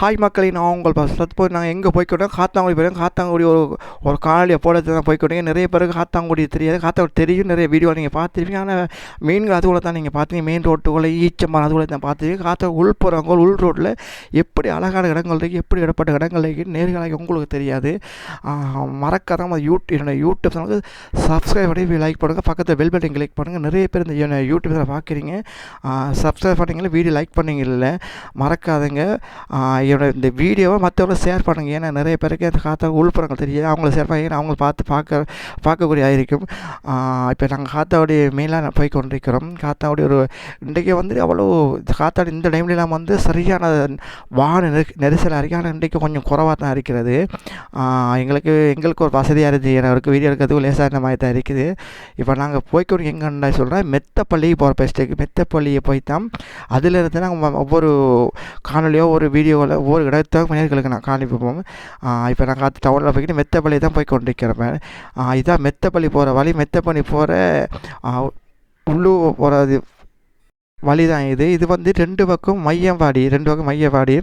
Hi மக்களே நான் உங்கள் பஸ் போய் நாங்கள் எங்கே போய்க்கிட்டோம்? காத்தாங்குடி போயிடும் காத்தாங்குடி ஒரு ஒரு காலையில் போடத்து தான் போய்க்கிட்டீங்க நிறைய பேருக்கு காத்தாங்குடி தெரியாது. காத்தாங்குடி தெரியும். நிறைய வீடியோ நீங்கள் பார்த்துருப்பீங்க. ஆனால் மீன்கள் அதுக்குள்ளே தான் நீங்கள் பார்த்தீங்க மெயின் ரோட்டுக்குள்ளே ஈச்சம்பரம் அதுக்குள்ளே தான் பார்த்துருக்கீங்க. காத்தா உள்புறவங்க உள் ரோட்டில் எப்படி அழகான இடங்கள் இருக்குது எப்படி இடப்பட்ட இடங்கள் இருக்குது நேர்களாக உங்களுக்கு தெரியாது. மறக்காதாம யூடியூப் என்னோடய யூடியூப் சேனலுக்கு சப்ஸ்கிரைப் பண்ணி லைக் பண்ணுங்கள் பக்கத்தில் பெல் பட்டன் கிளிக் பண்ணுங்கள் நிறைய பேர் இந்த யூடியூப் சேனல் பார்க்குறீங்க. சப்ஸ்கிரைப் பண்ணீங்களா வீடியோ லைக் பண்ணீங்கல்ல மறக்காதுங்க. என்னோட இந்த வீடியோவை மற்றவங்களும் ஷேர் பண்ணுங்கள் ஏன்னா நிறைய பேருக்கு அந்த காத்தா உள்புறங்கள் தெரியாது. அவங்கள ஷேர் பண்ணி அவங்கள பார்த்து பார்க்க பார்க்கக்கூடிய இருக்கும் இப்போ நாங்கள் காத்தாவுடைய மெயிலாக போய் கொண்டிருக்கிறோம். காத்தாவுடைய ஒரு இன்றைக்கி வந்து அவ்வளோ காத்தாடி இந்த டைம்லாம் வந்து சரியான வான நெரு நெரிசலாக இருக்குது ஆனால் இன்றைக்கு கொஞ்சம் குறவாக தான் இருக்கிறது. எங்களுக்கு எங்களுக்கு ஒரு வசதியாக இருக்குது. எனக்கு வீடியோ எடுக்கிறதுக்கு லேசான மாதிரி தான் இருக்குது. இப்போ நாங்கள் போய்க்கொண்டு எங்கன்னா சொல்கிறேன் மெத்தப்பள்ளி போகிற பெஸ்ட்டுக்கு மெத்தப்பள்ளியை போய் தான் அதிலிருந்து நாங்கள் ஒவ்வொரு காணொலியோ ஒரு வீடியோவில் ஒவ்வொரு இடத்த மனிதர்களுக்கு நான் காணிப்போம் இப்போ நான் காத்து டவுனில் போய்கிட்டு மெத்தப்பள்ளி தான் போய் கொண்டிருக்கிறேன் இதான் மெத்தப்பள்ளி போகிற வழி. மெத்தப்பள்ளி போகிற உள்ளூர் போகிறது வழி தான் இது. இது வந்து ரெண்டு பக்கம் மையம்பாடி ரெண்டு பக்கம் மையப்பாடி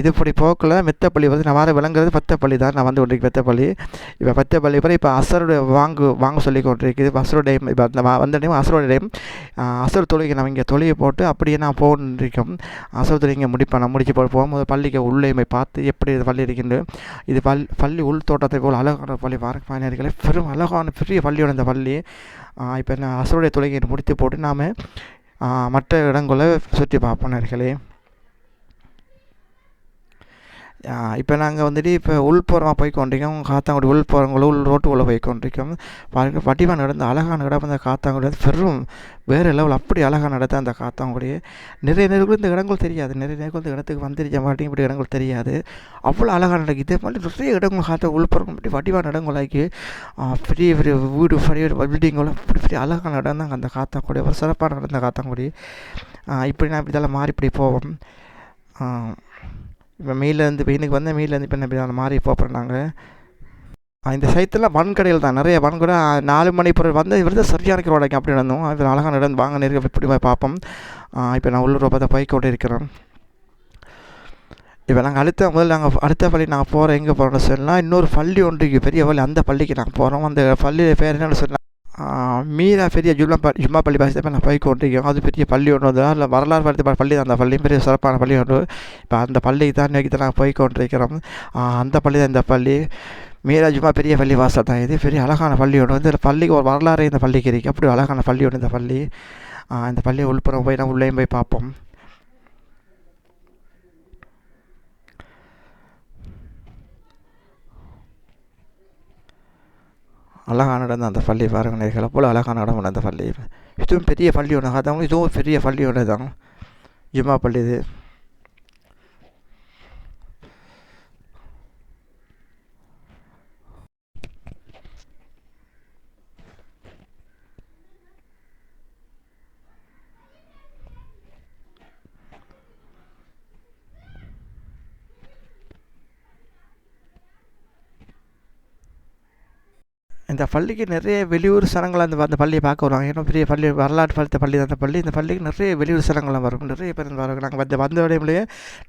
இது இப்படி போக்கில் மெத்தப்பள்ளி வந்து நான் வர விளங்குறது பத்தப்பள்ளி தான். நான் வந்து கொண்டிருக்கேன் மெத்தப்பள்ளி. இப்போ பத்தப்பள்ளி பிறகு இப்போ அசருடைய வாங்கு வாங்க சொல்லி கொண்டிருக்குது. அசரு டைம் இப்போ அந்த வந்த டைம் அசரோட டைம் அசர் தொழுகை நம்ம இங்கே தொழிலை போட்டு அப்படியே நான் போகணுன்றிருக்கோம் அசர் தொழில் இங்கே முடிப்பேன் நான் முடிச்சு போட்டு போகும்போது பள்ளிக்கு உள்ளே போய் பார்த்து எப்படி இது பள்ளி இருக்கின்றது இது பல் பள்ளி உள் தோட்டத்தை போல் அழகான பள்ளி. பார்க்க பயணியர்களே பெரும் அழகான பெரிய பள்ளியோட இந்த பள்ளி. இப்போ நான் அசருடைய தொழுகையை முடித்து போட்டு நாம் மற்ற இடங்களை சுற்றி பார்ப்போம் நேர்களே. இப்போ நாங்கள் வந்துட்டு இப்போ உள்புறமாக போய் கொண்டிருக்கோம் காத்தாங்குடி உள்புறங்கள உள் ரோட்டுக்குள்ளே போய் கொண்டிருக்கோம் பாருங்கள் பட்டிமான இடம் அழகான இடம் அந்த காத்தாங்குடி வந்து பெரும் வேறு லெவல் அப்படி அழகாக நடத்த அந்த காத்தாங்குடி. நிறைய நேரங்கள் இந்த இடங்கள் தெரியாது. நிறைய நேரங்கள் இந்த இடத்துக்கு வந்துருக்க மாட்டேங்க இப்படி இடங்கள் தெரியாது. அவ்வளோ அழகாக நடக்கும் இதே மாதிரி நிறைய இடங்கள் காத்த உள்புறம் இப்படி வடிவான இடங்களாக்கி பெரிய பெரிய வீடு பெரிய பில்டிங்களும் இப்படி பெரிய அழகான இடம் தான் அந்த காத்தாங்குடி. ஒரு சிறப்பான இடம் காத்தாங்குடி. இப்படி நான் இப்படி இதெல்லாம் மாறி இப்படி போவோம். இப்போ மெயிலேருந்து இப்போ இன்னைக்கு வந்த மீலேருந்து இப்போ என்ன மாறி போகிறோம் நாங்கள் இந்த சைத்தில் வன்கடையில் தான். நிறைய வன்கடை நாலு மணி பொருள் வந்து இவர் சரியான ரோடைக்கு அப்படி நடந்தோம். அது அழகாக நடந்து வாங்க நேரம் இப்படி போய் பார்ப்போம். இப்போ நான் உள்ளூர் பார்த்தா போய் கொண்டு இருக்கிறேன். இப்போ நாங்கள் அடுத்த முதல்ல நாங்கள் அடுத்த பள்ளி நாங்கள் போகிறோம் எங்கே போகிறோம்னு சொல்லலாம் இன்னொரு பள்ளி ஒன்றுக்கு பெரிய பள்ளி. அந்த பள்ளிக்கு நாங்கள் போகிறோம் அந்த பள்ளி பேர் என்னென்னு சொல்லலாம் மீரா பெரிய ஜும்மா ஜும்மா பள்ளி பாசி தான் நான் போய் கொண்டிருக்கோம் அது பெரிய பள்ளி ஒன்று வந்து அதில் வரலாறு படுத்த பள்ளி தான். அந்த பள்ளியும் பெரிய சிறப்பான பள்ளி ஒன்று. இப்போ அந்த பள்ளிக்கு தான் இன்றைக்கி தான் நான் போய் கொண்டிருக்கிறோம். அந்த பள்ளி தான் இந்த பள்ளி. மீரா ஜும்மா பெரிய பள்ளி வாசல் தான் இது. பெரிய அழகான பள்ளி ஒன்று. வந்து இந்த பள்ளிக்கு ஒரு வரலாறு இந்த பள்ளிக்கு இருக்குது அப்படி அழகான பள்ளி ஒன்று இந்த பள்ளி? இந்த பள்ளியை உள்புறம் போய் நான் உள்ளேயும் போய் பார்ப்போம். அழகான இடம் தான் அந்த பள்ளி பாருங்க நேர்களை போல் அழகான இடம் அந்த பள்ளி. இதுவும் பெரிய பள்ளி ஒன்று அதான் இதுவும் பெரிய பள்ளி ஒன்று தான். ஜும்மா பள்ளி இது. இந்த பள்ளிக்கு நிறைய வெளியூர் சனங்கள் அந்த அந்த பள்ளியை பார்க்க வருவாங்க. ஏன்னா பெரிய பள்ளி வரலாற்று பழுத்த பள்ளி அந்த பள்ளி இந்த பள்ளிக்கு நிறைய வெளியூர் சனங்கள்லாம் வரும். நிறைய பேர் வருவாங்க. நாங்கள் வந்து வந்த இடையிலேயே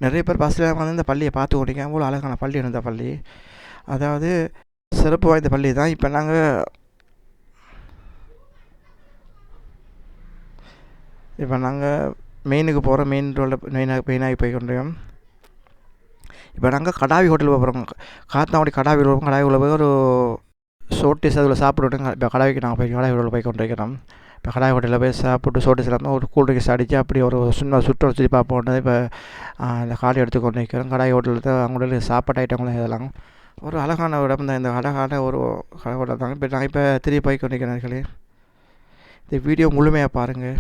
நிறைய பேர் பஸ்ஸில் வந்து இந்த பள்ளியை பார்த்து ஓடிங்க அவ்வளோ அழகான பள்ளி இருந்த பள்ளி. அதாவது சிறப்பு வாய்ந்த பள்ளி தான். இப்போ நாங்கள் இப்போ நாங்கள் மெயினுக்கு போகிறோம் மெயின் ரோடில் மெயினாக மெயினாகி போய் கொண்டிருக்கோம். இப்போ நாங்கள் கடாவி ஹோட்டலுக்கு போகிறோம் காத்தாங்குடி கடாவி போகிறோம் கடாவி உள்ள போய் ஒரு சோட்டிஸ் அதில் சாப்பிட்டுட்டு இப்போ கடாய்க்கு நாங்கள் போய் கடாய் ஹோட்டலில் போய் கொண்டிருக்கிறோம். இப்போ கடாய் ஹோட்டலில் போய் சாப்பிட்டு சோட்டிஸ் இல்லாமல் ஒரு கூல் ட்ரிங்க்ஸ் அடித்து அப்படி ஒரு சின்ன சுற்று சுற்றி பார்ப்போம் இப்போ இந்த காடி எடுத்து கொண்டு நிற்கிறோம் கடாய் ஹோட்டலில் தான் அவங்களோட சாப்பாட்டு ஐட்டங்களும் இதெல்லாம். ஒரு அழகான இடம் தான். இந்த அழகான ஒரு கடை ஹோட்டல் தாங்க இப்போ நான் இப்போ திரும்பி போய் கொண்டிருக்கிறேன். இந்த வீடியோ முழுமையாக பாருங்கள்